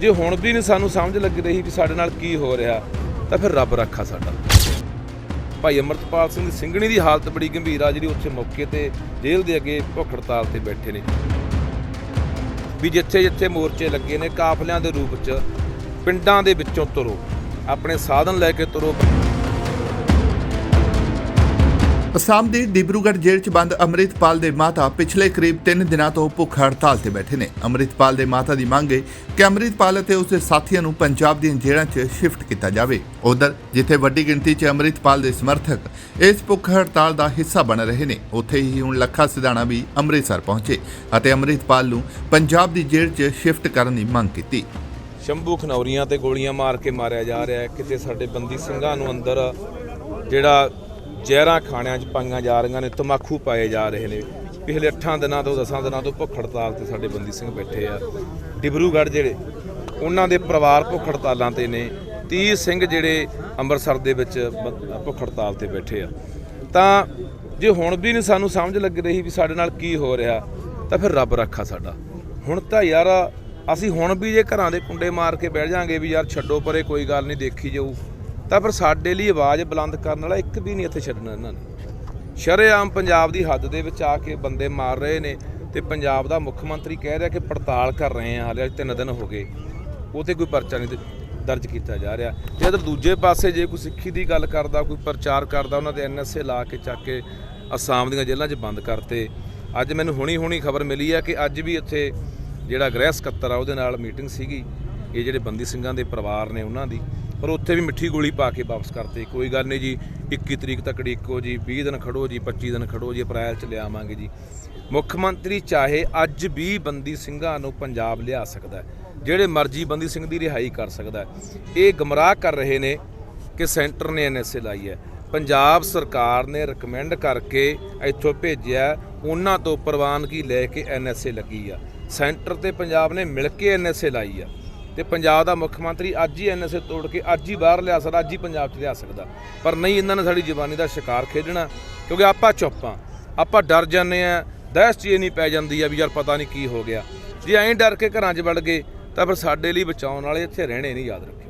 ਜੇ ਹੁਣ ਵੀ ਨਹੀਂ ਸਾਨੂੰ ਸਮਝ ਲੱਗ ਰਹੀ ਵੀ ਸਾਡੇ ਨਾਲ ਕੀ ਹੋ ਰਿਹਾ, ਤਾਂ ਫਿਰ ਰੱਬ ਰੱਖਾ ਸਾਡਾ। ਭਾਈ ਅਮਰਤਪਾਲ ਸਿੰਘ ਦੀ ਸਿੰਘਣੀ ਦੀ ਹਾਲਤ ਬੜੀ ਗੰਭੀਰ ਆ, ਜਿਹੜੀ ਉੱਥੇ ਮੌਕੇ ਤੇ ਜੇਲ੍ਹ ਦੇ ਅੱਗੇ ਭੁੱਖ ਹੜਤਾਲ ਤੇ ਬੈਠੇ ਨੇ। ਵੀ ਜਿੱਥੇ ਜਿੱਥੇ ਮੋਰਚੇ ਲੱਗੇ ਨੇ, ਕਾਫਲਿਆਂ ਦੇ ਰੂਪ 'ਚ ਪਿੰਡਾਂ ਦੇ ਵਿੱਚੋਂ ਤੁਰੋ, ਆਪਣੇ ਸਾਧਨ ਲੈ ਕੇ ਤੁਰੋ। ਅਸਾਮ ਦੀ ਡਿਬਰੂਗੜ੍ਹ ਜੇਲ੍ਹ 'ਚ ਬੰਦ ਅੰਮ੍ਰਿਤਪਾਲ ਦੇ ਮਾਤਾ ਪਿਛਲੇ ਕਰੀਬ 3 ਦਿਨਾਂ ਤੋਂ ਭੁੱਖ ਹੜਤਾਲ ਤੇ ਬੈਠੇ ਨੇ। ਅੰਮ੍ਰਿਤਪਾਲ ਦੇ ਮਾਤਾ ਦੀ ਮੰਗ ਹੈ ਕਿ ਅੰਮ੍ਰਿਤਪਾਲ ਅਤੇ ਉਸਦੇ ਸਾਥੀਆਂ ਨੂੰ ਪੰਜਾਬ ਦੀਆਂ ਜੇਲ੍ਹਾਂ 'ਚ ਸ਼ਿਫਟ ਕੀਤਾ ਜਾਵੇ। ਉਧਰ, ਜਿੱਥੇ ਵੱਡੀ ਗਿਣਤੀ 'ਚ ਅੰਮ੍ਰਿਤਪਾਲ ਦੇ ਸਮਰਥਕ ਇਸ ਭੁੱਖ ਹੜਤਾਲ ਦਾ ਹਿੱਸਾ ਬਣ ਰਹੇ ਨੇ, ਉੱਥੇ ਹੀ ਹੁਣ ਲੱਖਾ ਸਿਧਾਣਾ ਵੀ ਅੰਮ੍ਰਿਤਸਰ ਪਹੁੰਚੇ ਅਤੇ ਅੰਮ੍ਰਿਤਪਾਲ ਨੂੰ ਪੰਜਾਬ ਦੀ ਜੇਲ੍ਹ 'ਚ ਸ਼ਿਫਟ ਕਰਨ ਦੀ ਮੰਗ ਕੀਤੀ। ਸ਼ੰਭੂ ਖਨੌਰੀਆਂ ਤੇ ਗੋਲੀਆਂ ਮਾਰ ਕੇ ਮਾਰਿਆ ਜਾ ਰਿਹਾ ਹੈ। ਕਿਤੇ ਸਾਡੇ ਬੰਦੀ ਸਿੰਘਾਂ ਨੂੰ ਅੰਦਰ ਜਿਹੜਾ ਜ਼ਹਿਰਾਂ ਖਾਣਿਆਂ 'ਚ ਪਾਈਆਂ ਜਾ ਰਹੀਆਂ ਨੇ, ਤਮਾਕੂ ਪਾਏ ਜਾ ਰਹੇ ਨੇ। ਪਿਛਲੇ 8 ਦਿਨਾਂ ਤੋਂ 10 ਦਿਨਾਂ ਤੋਂ ਭੁੱਖ ਹੜਤਾਲ ਤੇ ਸਾਡੇ ਬੰਦੀ ਸਿੰਘ ਬੈਠੇ ਆ। ਡਿਬਰੂਗੜ੍ਹ ਜਿਹੜੇ, ਉਹਨਾਂ ਦੇ ਪਰਿਵਾਰ ਭੁੱਖ ਹੜਤਾਲਾਂ ਤੇ ਨੇ। 30 ਸਿੰਘ ਜਿਹੜੇ ਅੰਮ੍ਰਿਤਸਰ ਦੇ ਵਿੱਚ ਭੁੱਖ ਹੜਤਾਲ ਤੇ ਬੈਠੇ ਆ। ਤਾਂ ਜੇ ਹੁਣ ਵੀ ਨਹੀਂ ਸਾਨੂੰ ਸਮਝ ਲੱਗ ਰਹੀ ਵੀ ਸਾਡੇ ਨਾਲ ਕੀ ਹੋ ਰਿਹਾ, ਤਾਂ ਫਿਰ ਰੱਬ ਰੱਖਾ ਸਾਡਾ। ਹੁਣ ਤਾਂ ਯਾਰ, ਅਸੀਂ ਹੁਣ ਵੀ ਜੇ ਘਰਾਂ ਦੇ ਕੁੰਡੇ ਮਾਰ ਕੇ ਬਹਿ ਜਾਾਂਗੇ ਵੀ ਯਾਰ ਛੱਡੋ ਪਰੇ, ਕੋਈ ਗੱਲ ਨਹੀਂ ਦੇਖੀ ਜਾਊ। ਤਾਂ ਫਿਰ ਸਾਡੇ ਲਈ ਆਵਾਜ਼ ਬੁਲੰਦ ਕਰਨ ਵਾਲਾ ਇੱਕ ਵੀ ਨਹੀਂ ਇੱਥੇ ਛੱਡਣਾ ਇਹਨਾਂ ਨੇ। ਸ਼ਰੇਆਮ ਪੰਜਾਬ ਦੀ ਹੱਦ ਦੇ ਵਿੱਚ ਆ ਕੇ ਬੰਦੇ ਮਾਰ ਰਹੇ ਨੇ ਤੇ ਪੰਜਾਬ ਦਾ ਮੁੱਖ ਮੰਤਰੀ ਕਹਿ ਰਿਹਾ ਕਿ ਪੜਤਾਲ ਕਰ ਰਹੇ ਆ, ਹਾਲੇ ਅੱਜ ਤਿੰਨ ਦਿਨ ਹੋ ਗਏ। ਉਹ ਤੇ ਕੋਈ ਪਰਚਾ ਨਹੀਂ ਦ- ਦਰਜ ਕੀਤਾ ਜਾ ਰਿਹਾ। ਤੇ ਇਧਰ ਦੂਜੇ ਪਾਸੇ ਜੇ ਕੋਈ ਸਿੱਖੀ ਦੀ ਗੱਲ ਕਰਦਾ, ਕੋਈ ਪ੍ਰਚਾਰ ਕਰਦਾ, ਉਹਨਾਂ ਦੇ ਐਨਐਸਏ ਲਾ ਕੇ ਚੱਕ ਕੇ ਅਸਾਮ ਦੀਆਂ ਜੇਲ੍ਹਾਂ 'ਚ ਬੰਦ ਕਰਤੇ। ਅੱਜ ਮੈਨੂੰ ਹੁਣੀ ਹੁਣੀ ਖਬਰ ਮਿਲੀ ਹੈ ਕਿ ਅੱਜ ਵੀ ਇੱਥੇ ਜਿਹੜਾ ਗ੍ਰਹਿ ਸਕੱਤਰ ਆ, ਉਹਦੇ ਨਾਲ ਮੀਟਿੰਗ ਸੀਗੀ। ਇਹ ਜਿਹੜੇ ਬੰਦੀ ਸਿੰਘਾਂ ਦੇ ਪਰਿਵਾਰ ਨੇ ਉਹਨਾਂ ਦੀ। ਪਰ ਉੱਥੇ ਵੀ ਮਿੱਠੀ ਗੋਲੀ ਪਾ ਕੇ ਵਾਪਸ ਕਰਤੇ। ਕੋਈ ਗੱਲ ਨਹੀਂ ਜੀ 21 ਤਰੀਕ ਤੱਕ ਡੀਕੋ ਜੀ 20 ਦਿਨ ਖੜੋ ਜੀ 25 ਦਿਨ ਖੜੋ ਜੀ, ਅਪ੍ਰੈਲ ਚ ਲਿਆਵਾਂਗੇ ਜੀ। ਮੁੱਖ ਮੰਤਰੀ ਚਾਹੇ ਅੱਜ ਵੀ ਬੰਦੀ ਸਿੰਘਾਂ ਨੂੰ ਪੰਜਾਬ ਲਿਆ ਸਕਦਾ ਹੈ, ਜਿਹੜੇ ਮਰਜ਼ੀ ਬੰਦੀ ਸਿੰਘ ਦੀ ਰਿਹਾਈ ਕਰ ਸਕਦਾ ਹੈ। ਇਹ ਗਮਰਾਹ ਕਰ ਰਹੇ ਨੇ ਕਿ ਸੈਂਟਰ ਨੇ ਐਨਐਸਏ ਲਾਈ ਹੈ। ਪੰਜਾਬ ਸਰਕਾਰ ਨੇ ਰეკਮੈਂਡ ਕਰਕੇ ਇੱਥੋਂ ਭੇਜਿਆ, ਉਹਨਾਂ ਤੋਂ ਪ੍ਰਵਾਨਗੀ ਲੈ ਕੇ ਐਨਐਸਏ ਲੱਗੀ ਆ। ਸੈਂਟਰ ਤੇ ਪੰਜਾਬ ਨੇ ਮਿਲ ਕੇ ਐਨਐਸਏ ਲਾਈ ਆ। ਤੇ ਪੰਜਾਬ ਦਾ ਮੁੱਖ ਮੰਤਰੀ ਅੱਜ ਹੀ ਐਨਐਸਏ ਤੋੜ ਕੇ ਅੱਜ ਹੀ ਬਾਹਰ ਲਿਆ ਸਕਦਾ, ਅੱਜ ਹੀ ਪੰਜਾਬ 'ਚ ਲਿਆ ਸਕਦਾ। ਪਰ ਨਹੀਂ, ਇਹਨਾਂ ਨੇ ਸਾਡੀ ਜ਼ਬਾਨੀ ਦਾ ਸ਼ਿਕਾਰ ਖੇਡਣਾ, ਕਿਉਂਕਿ ਆਪਾਂ ਚੁੱਪ ਆ ਆਪਾਂ ਡਰ ਜਾਂਦੇ ਆ ਦਹਿਸ਼ਤ 'ਚ ਇਹ ਨਹੀਂ ਪੈ ਜਾਂਦੀ ਆ ਵੀ ਯਾਰ ਪਤਾ ਨਹੀਂ ਕੀ ਹੋ ਗਿਆ। ਜੇ ਐਂ ਡਰ ਕੇ ਘਰਾਂ 'ਚ ਵੜ ਗਏ, ਤਾਂ ਫਿਰ ਸਾਡੇ ਲਈ ਬਚਾਉਣ ਵਾਲੇ ਇੱਥੇ ਰਹਿਣੇ ਨਹੀਂ ਯਾਦ ਰੱਖੇ।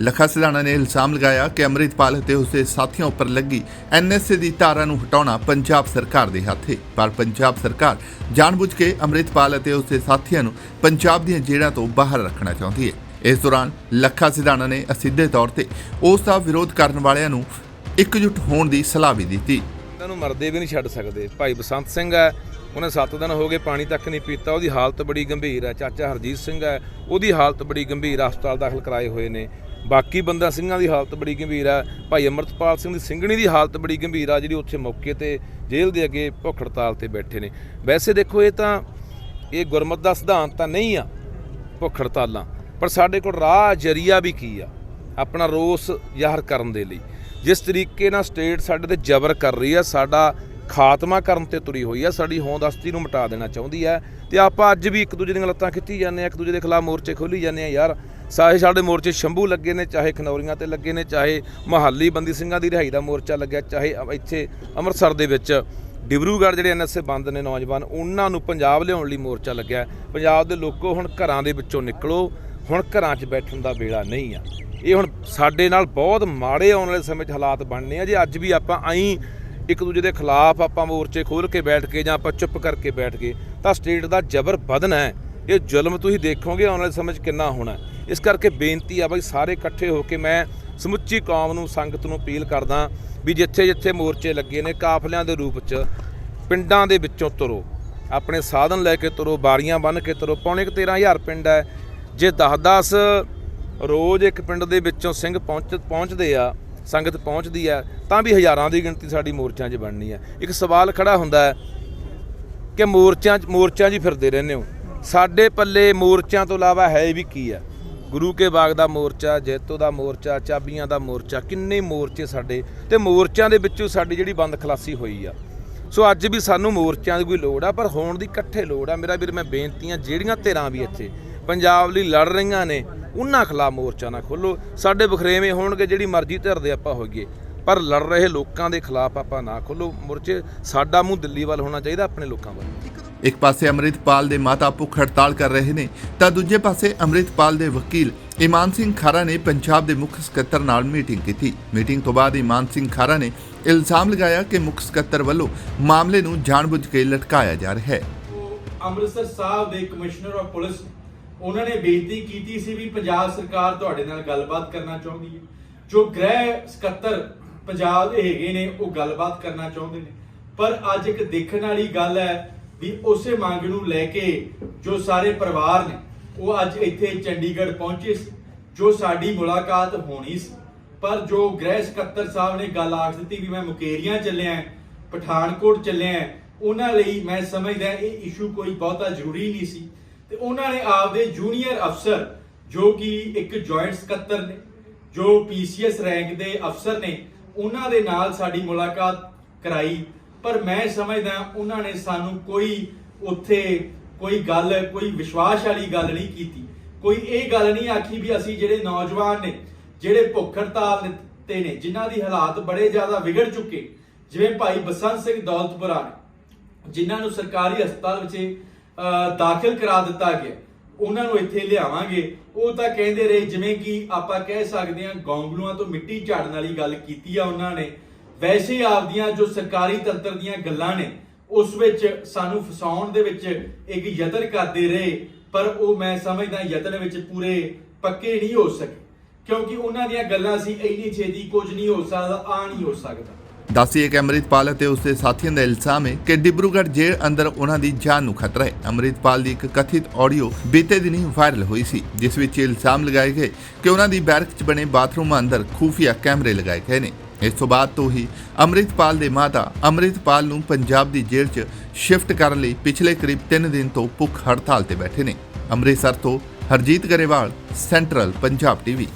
ਲੱਖਾ ਸਿਧਾਣਾ ਨੇ ਇਲਜ਼ਾਮ ਲਗਾਇਆ ਕਿ ਅੰਮ੍ਰਿਤਪਾਲ ਅਤੇ ਉਸਦੇ ਸਾਥੀਆਂ ਉੱਪਰ ਲੱਗੀ ਐਨਐਸਏ ਦੀ ਧਾਰਾ ਨੂੰ ਹਟਾਉਣਾ ਪੰਜਾਬ ਸਰਕਾਰ ਦੇ ਹੱਥ ਹੈ ਪਰ ਪੰਜਾਬ ਸਰਕਾਰ ਜਾਣਬੁੱਝ ਕੇ ਅੰਮ੍ਰਿਤਪਾਲ ਅਤੇ ਉਸਦੇ ਸਾਥੀਆਂ ਨੂੰ ਪੰਜਾਬ ਦੀਆਂ ਜੇੜਾਂ ਤੋਂ ਬਾਹਰ ਰੱਖਣਾ ਚਾਹੁੰਦੀ ਹੈ ਇਸ ਦੌਰਾਨ ਲੱਖਾ ਸਿਧਾਣਾ ਨੇ ਅਸਿੱਧੇ ਤੌਰ ਤੇ ਉਸ ਦਾ ਵਿਰੋਧ ਕਰਨ ਵਾਲਿਆਂ ਨੂੰ ਇਕਜੁੱਟ ਹੋਣ ਦੀ ਸਲਾਹ ਵੀ ਦਿੱਤੀ। ਇਹਨਾਂ ਨੂੰ ਮਰਦੇ ਵੀ ਨਹੀਂ ਛੱਡ ਸਕਦੇ। ਭਾਈ ਬਸੰਤ ਸਿੰਘ ਹੈ, ਉਹਨੇ 7 ਦਿਨ ਹੋ ਗਏ ਪਾਣੀ ਤੱਕ ਨਹੀਂ ਪੀਤਾ। ਉਹਦੀ ਹਾਲਤ ਬੜੀ ਗੰਭੀਰ ਹੈ। ਚਾਚਾ ਹਰਜੀਤ ਸਿੰਘ ਹੈ, ਉਹਦੀ ਹਾਲਤ ਬੜੀ ਗੰਭੀਰ ਹਸਪਤਾਲ ਦਾਖਲ ਕਰਾਏ ਹੋਏ ਨੇ। ਬਾਕੀ ਬੰਦਾ ਸਿੰਘਾਂ ਦੀ ਹਾਲਤ ਬੜੀ ਗੰਭੀਰ ਹੈ ਭਾਈ ਅਮਰਤਪਾਲ ਸਿੰਘ ਦੀ ਸਿੰਘਣੀ ਦੀ ਹਾਲਤ ਬੜੀ ਗੰਭੀਰ ਆ, ਜਿਹੜੀ ਉੱਥੇ ਮੌਕੇ ਤੇ ਜੇਲ੍ਹ ਦੇ ਅੱਗੇ ਭੁੱਖ ਹੜਤਾਲ ਤੇ ਬੈਠੇ ਨੇ। ਵੈਸੇ ਦੇਖੋ, ਇਹ ਤਾਂ, ਇਹ ਗੁਰਮਤ ਦਾ ਸਿਧਾਂਤ ਤਾਂ ਨਹੀਂ ਆ, ਭੁੱਖ ਹੜਤਾਲਾਂ। ਪਰ ਸਾਡੇ ਕੋਲ ਰਾਹ ਜਰੀਆ ਵੀ ਕੀ ਆ? ਆਪਣਾ ਰੋਸ ਜ਼ਾਹਰ ਕਰਨ ਦੇ ਲਈ। ਜਿਸ ਤਰੀਕੇ ਨਾਲ ਸਟੇਟ ਸਾਡੇ ਤੇ ਜ਼ਬਰ ਕਰ ਰਹੀ ਆ, ਸਾਡਾ ਖਾਤਮਾ ਕਰਨ ਤੇ ਤੁਰੀ ਹੋਈ ਆ, ਸਾਡੀ ਹੋਂਦਸਤੀ ਨੂੰ ਮਿਟਾ ਦੇਣਾ ਚਾਹੁੰਦੀ ਆ। ਤੇ ਆਪਾਂ ਅੱਜ ਵੀ ਇੱਕ ਦੂਜੇ ਦੀਆਂ ਲੱਤਾਂ ਖਿੱਚੀ ਜਾਂਦੇ ਆ, ਇੱਕ ਦੂਜੇ ਦੇ ਖਿਲਾਫ ਮੋਰਚੇ ਖੋਲੀ ਜਾਂਦੇ ਆ, ਯਾਰ। ਸਾਰੇ ਸਾਡੇ ਮੋਰਚੇ ਸ਼ੰਭੂ ਲੱਗੇ ਨੇ, ਚਾਹੇ ਖਨੌਰੀਆਂ ਤੇ ਲੱਗੇ ਨੇ, ਚਾਹੇ ਮਹੱਲੀ ਬੰਦੀ ਸਿੰਘਾਂ ਦੀ ਰਿਹਾਈ ਦਾ ਮੋਰਚਾ ਲੱਗਿਆ, ਚਾਹੇ ਅ- ਇੱਥੇ ਅੰਮ੍ਰਿਤਸਰ ਦੇ ਵਿੱਚ ਡਿਬਰੂਗੜ੍ਹ ਜਿਹੜੇ ਐਨਐਸਏ ਬੰਦ ਨੇ ਨੌਜਵਾਨ, ਉਹਨਾਂ ਨੂੰ ਪੰਜਾਬ ਲਿਆਉਣ ਲਈ ਮੋਰਚਾ ਲੱਗਿਆ ਪੰਜਾਬ ਦੇ ਲੋਕੋ, ਹੁਣ ਘਰਾਂ ਦੇ ਵਿੱਚੋਂ ਨਿਕਲੋ, ਹੁਣ ਘਰਾਂ 'ਚ ਬੈਠਣ ਦਾ ਵੇਲਾ ਨਹੀਂ ਆ। ਇਹ ਹੁਣ ਸਾਡੇ ਨਾਲ ਬਹੁਤ ਮਾੜੇ ਆਉਣ ਵਾਲੇ ਸਮੇਂ 'ਚ ਹਾਲਾਤ ਬਣਨੇ ਆ, ਜੇ ਅੱਜ ਵੀ ਆਪਾਂ ਆਈ ਇੱਕ ਦੂਜੇ ਦੇ ਖਿਲਾਫ ਆਪਾਂ ਮੋਰਚੇ ਖੋਲ ਕੇ ਬੈਠ ਕੇ ਜਾਂ ਆਪਾਂ ਚੁੱਪ ਕਰਕੇ ਬੈਠ ਗਏ, ਤਾਂ ਸਟੇਟ ਦਾ ਜ਼ਬਰ ਵਧਣਾ ਹੈ। ਇਹ ਜ਼ੁਲਮ ਤੁਸੀਂ ਦੇਖੋਗੇ, ਆਉਣ ਵਾਲੇ ਸਮੇਂ 'ਚ ਕਿੰਨਾ ਹੋਣਾ। ਇਸ ਕਰਕੇ ਬੇਨਤੀ ਆ ਬਾਈ ਸਾਰੇ ਇਕੱਠੇ ਹੋ ਕੇ ਮੈਂ ਸਮੁੱਚੀ ਕੌਮ ਨੂੰ, ਸੰਗਤ ਨੂੰ ਅਪੀਲ ਕਰਦਾ ਵੀ ਜਿੱਥੇ ਜਿੱਥੇ ਮੋਰਚੇ ਲੱਗੇ ਨੇ ਕਾਫਲਿਆਂ ਦੇ ਰੂਪ 'ਚ, ਪਿੰਡਾਂ ਦੇ ਵਿੱਚੋਂ ਤੁਰੋ। ਆਪਣੇ ਸਾਧਨ ਲੈ ਕੇ ਤੁਰੋ, ਬਾਰੀਆਂ ਬੰਨ੍ਹ ਕੇ ਤੁਰੋ। ਪੌਣੇ ਕੁ 13000 ਪਿੰਡ ਹੈ। ਜੇ 10-10 ਰੋਜ਼ ਇੱਕ ਪਿੰਡ ਦੇ ਵਿੱਚੋਂ ਸਿੰਘ ਪਹੁੰਚ, ਪਹੁੰਚਦੇ ਆ, ਸੰਗਤ ਪਹੁੰਚਦੀ ਹੈ, ਤਾਂ ਵੀ ਹਜ਼ਾਰਾਂ ਦੀ ਗਿਣਤੀ ਸਾਡੀ ਮੋਰਚਿਆਂ 'ਚ ਬਣਨੀ ਹੈ। ਇੱਕ ਸਵਾਲ ਖੜਾ ਹੁੰਦਾ ਹੈ ਕਿ ਮੋਰਚਿਆਂ 'ਚ ਮੋਰਚਿਆਂ 'ਚ ਹੀ ਫਿਰਦੇ ਰਹਿੰਦੇ ਹੋ। ਸਾਡੇ ਪੱਲੇ ਮੋਰਚਿਆਂ ਤੋਂ ਇਲਾਵਾ ਹੈ ਵੀ ਕੀ ਆ? ਗੁਰੂ ਕੇ ਬਾਗ ਦਾ ਮੋਰਚਾ, ਜੈਤੋ ਦਾ ਮੋਰਚਾ, ਚਾਬੀਆਂ ਦਾ ਮੋਰਚਾ, ਕਿੰਨੇ ਮੋਰਚੇ ਸਾਡੇ ਤੇ ਮੋਰਚਿਆਂ ਦੇ ਵਿੱਚੋਂ ਸਾਡੀ ਜਿਹੜੀ ਬੰਦ ਖਲਾਸੀ ਹੋਈ ਆ। ਸੋ ਅੱਜ ਵੀ ਸਾਨੂੰ ਮੋਰਚਿਆਂ ਦੀ ਕੋਈ ਲੋੜ ਆ, ਪਰ ਹੋਣ ਦੀ ਇਕੱਠੇ ਲੋੜ ਆ। ਮੇਰਾ ਵੀਰ, ਮੈਂ ਬੇਨਤੀਆਂ ਜਿਹੜੀਆਂ ਧਿਰਾਂ ਵੀ ਇੱਥੇ ਪੰਜਾਬ ਲਈ ਲੜ ਰਹੀਆਂ ਨੇ, ਉਹਨਾਂ ਖਿਲਾਫ ਮੋਰਚਾ ਨਾ ਖੋਲੋ ਸਾਡੇ ਬਖਰੇਵੇਂ ਹੋਣਗੇ, ਜਿਹੜੀ ਮਰਜ਼ੀ ਧਿਰ ਦੇ ਆਪਾਂ ਹੋਈਏ, ਪਰ ਲੜ ਰਹੇ ਲੋਕਾਂ ਦੇ ਖਿਲਾਫ ਆਪਾਂ ਨਾ ਖੋਲੋ ਮੋਰਚੇ ਸਾਡਾ ਮੂੰਹ ਦਿੱਲੀ ਵੱਲ ਹੋਣਾ ਚਾਹੀਦਾ, ਆਪਣੇ ਲੋਕਾਂ ਵੱਲ। ਇੱਕ ਪਾਸੇ ਅੰਮ੍ਰਿਤਪਾਲ ਦੇ ਮਾਤਾ ਭੁੱਖ ਹੜਤਾਲ ਕਰ ਰਹੇ ਨੇ, ਤਾਂ ਦੂਜੇ ਪਾਸੇ ਅੰਮ੍ਰਿਤਪਾਲ ਦੇ ਵਕੀਲ ਇਮਾਨ ਸਿੰਘ ਖਾਰਾ ਨੇ ਪੰਜਾਬ ਦੇ ਮੁੱਖ ਸਕੱਤਰ ਨਾਲ ਮੀਟਿੰਗ ਕੀਤੀ। ਮੀਟਿੰਗ ਤੋਂ ਬਾਅਦ ਇਮਾਨ ਸਿੰਘ ਖਾਰਾ ਨੇ ਇਲਜ਼ਾਮ ਲਗਾਇਆ ਕਿ ਮੁੱਖ ਸਕੱਤਰ ਵੱਲੋਂ ਮਾਮਲੇ ਨੂੰ ਜਾਣਬੁੱਝ ਕੇ ਲਟਕਾਇਆ ਜਾ ਰਿਹਾ ਹੈ। ਅੰਮ੍ਰਿਤਸਰ ਸਾਹਿਬ ਦੇ ਕਮਿਸ਼ਨਰ ਆਫ ਪੁਲਿਸ ਉਹਨਾਂ ਨੇ ਬੇਨਤੀ ਕੀਤੀ ਸੀ ਵੀ ਪੰਜਾਬ ਸਰਕਾਰ ਤੁਹਾਡੇ ਨਾਲ ਗੱਲਬਾਤ ਕਰਨਾ ਚਾਹੁੰਦੀ ਹੈ। ਜੋ ਗ੍ਰਹਿ ਸਕੱਤਰ ਪੰਜਾਬ ਦੇ ਹੈਗੇ ਨੇ, ਉਹ ਗੱਲਬਾਤ ਕਰਨਾ ਚਾਹੁੰਦੇ ਨੇ। ਪਰ ਅੱਜ ਇੱਕ ਦੇਖਣ ਵਾਲੀ ਗੱਲ ਹੈ ਵੀ ਉਸੇ ਮੰਗ ਨੂੰ ਲੈ ਕੇ ਜੋ ਸਾਰੇ ਪਰਿਵਾਰ ਨੇ, ਉਹ ਅੱਜ ਇੱਥੇ ਚੰਡੀਗੜ੍ਹ ਪਹੁੰਚੇ ਸੀ, ਜੋ ਸਾਡੀ ਮੁਲਾਕਾਤ ਹੋਣੀ ਸੀ। ਪਰ ਜੋ ਗ੍ਰਹਿ ਸਕੱਤਰ ਸਾਹਿਬ ਨੇ ਗੱਲ ਆਖ ਦਿੱਤੀ ਵੀ ਮੈਂ ਮੁਕੇਰੀਆਂ ਚੱਲਿਆ, ਪਠਾਨਕੋਟ ਚੱਲਿਆ, ਉਹਨਾਂ ਲਈ ਮੈਂ ਸਮਝਦਾ ਇਹ ਇਸ਼ੂ ਕੋਈ ਬਹੁਤਾ ਜ਼ਰੂਰੀ ਨਹੀਂ ਸੀ। ਤੇ ਉਹਨਾਂ ਨੇ ਆਪਦੇ ਜੂਨੀਅਰ ਅਫਸਰ, ਜੋ ਕਿ ਇੱਕ ਜੁਆਇੰਟ ਸਕੱਤਰ ਨੇ, ਜੋ ਪੀਸੀਐਸ ਰੈਂਕ ਦੇ ਅਫਸਰ ਨੇ, ਉਹਨਾਂ ਦੇ ਨਾਲ ਸਾਡੀ ਮੁਲਾਕਾਤ ਕਰਾਈ। ਪਰ ਮੈਂ ਸਮਝਦਾ ਉਹਨਾਂ ਨੇ ਸਾਨੂੰ ਕੋਈ ਉੱਥੇ ਕੋਈ ਗੱਲ ਕੋਈ ਵਿਸ਼ਵਾਸ ਵਾਲੀ ਗੱਲ ਨਹੀਂ ਕੀਤੀ। ਕੋਈ ਇਹ ਗੱਲ ਨਹੀਂ ਆਖੀ ਵੀ ਅਸੀਂ ਜਿਹੜੇ ਨੌਜਵਾਨ ਨੇ ਜਿਹੜੇ ਭੁੱਖ ਹੜਤਾਲ ਤੇ ਨੇ ਜਿਨ੍ਹਾਂ ਦੀ ਹਾਲਾਤ ਬੜੇ ਜ਼ਿਆਦਾ ਵਿਗੜ ਚੁੱਕੇ ਜਿਵੇਂ ਭਾਈ ਬਸੰਤ ਸਿੰਘ ਦੌਲਤਪੁਰਾ ਨੇ ਜਿਨ੍ਹਾਂ ਨੂੰ ਸਰਕਾਰੀ ਹਸਪਤਾਲ ਵਿੱਚ ਅਹ, ਦਾਖਲ ਕਰਾ ਦਿੱਤਾ ਗਿਆ। ਉਹਨਾਂ ਨੂੰ ਇੱਥੇ ਲਿਆਵਾਂਗੇ। ਉਹ ਤਾਂ ਕਹਿੰਦੇ ਰਹੇ ਜਿਵੇਂ ਕਿ ਆਪਾਂ ਕਹਿ ਸਕਦੇ ਹਾਂ ਗੌਂਗਲੂਆਂ ਤੋਂ ਮਿੱਟੀ ਝਾੜਨ ਵਾਲੀ ਗੱਲ ਕੀਤੀ ਆ ਉਹਨਾਂ ਨੇ। ਵੈਸੇ ਆਪਦੀਆਂ ਜੋ ਸਰਕਾਰੀ ਤੰਤਰ ਦੀਆਂ ਗੱਲਾਂ ਨੇ, ਉਸ ਵਿੱਚ ਸਾਨੂੰ ਫਸਾਉਣ ਦੇ ਵਿੱਚ ਇੱਕ ਯਤਨ ਕਰਦੇ ਰਹੇ, ਪਰ ਉਹ ਮੈਂ ਸਮਝਦਾ ਯਤਨ ਵਿੱਚ ਪੂਰੇ ਪੱਕੇ ਨਹੀਂ ਹੋ ਸਕੇ। ਕਿਉਂਕਿ ਉਹਨਾਂ ਦੀਆਂ ਗੱਲਾਂ ਸੀ, ਇੰਨੀ ਛੇਤੀ ਕੁਝ ਨਹੀਂ ਹੋ ਸਕਦਾ, ਆ ਨਹੀਂ ਹੋ ਸਕਦਾ। ਦੱਸੀਏ ਕਿ ਅੰਮ੍ਰਿਤਪਾਲ ਅਤੇ ਉਸਦੇ ਸਾਥੀਆਂ ਦਾ ਇਲਜ਼ਾਮ ਹੈ ਕਿ ਡਿਬਰੂਗੜ੍ਹ ਜੇਲ੍ਹ ਅੰਦਰ ਉਹਨਾਂ ਦੀ ਜਾਨ ਨੂੰ ਖਤਰਾ ਹੈ। ਅੰਮ੍ਰਿਤਪਾਲ ਦੀ ਇੱਕ ਕਥਿਤ ਆਡੀਓ ਬੀਤੇ ਦਿਨੀ ਵਾਇਰਲ ਹੋਈ ਸੀ, ਜਿਸ ਵਿੱਚ ਇਲਜ਼ਾਮ ਲਗਾਏ ਗਏ ਕਿ ਉਹਨਾਂ ਦੀ ਬੈਰਕ 'ਚ ਬਣੇ ਬਾਥਰੂਮਾਂ ਅੰਦਰ ਖੂਫੀਆ ਕੈਮਰੇ ਲਗਾਏ ਗਏ ਨੇ। ਇਸ ਤੋਂ ਬਾਅਦ ਤੋਂ ਹੀ ਅੰਮ੍ਰਿਤਪਾਲ ਦੇ ਮਾਤਾ ਅੰਮ੍ਰਿਤਪਾਲ ਨੂੰ ਪੰਜਾਬ ਦੀ ਜੇਲ੍ਹ 'ਚ ਸ਼ਿਫਟ ਕਰਨ ਲਈ ਪਿਛਲੇ ਕਰੀਬ 3 ਦਿਨ ਤੋਂ ਭੁੱਖ ਹੜਤਾਲ ਤੇ ਬੈਠੇ ਨੇ। ਅੰਮ੍ਰਿਤਸਰ ਤੋਂ ਹਰਜੀਤ ਗਰੇਵਾਲ, ਸੈਂਟਰਲ ਪੰਜਾਬ ਟੀਵੀ।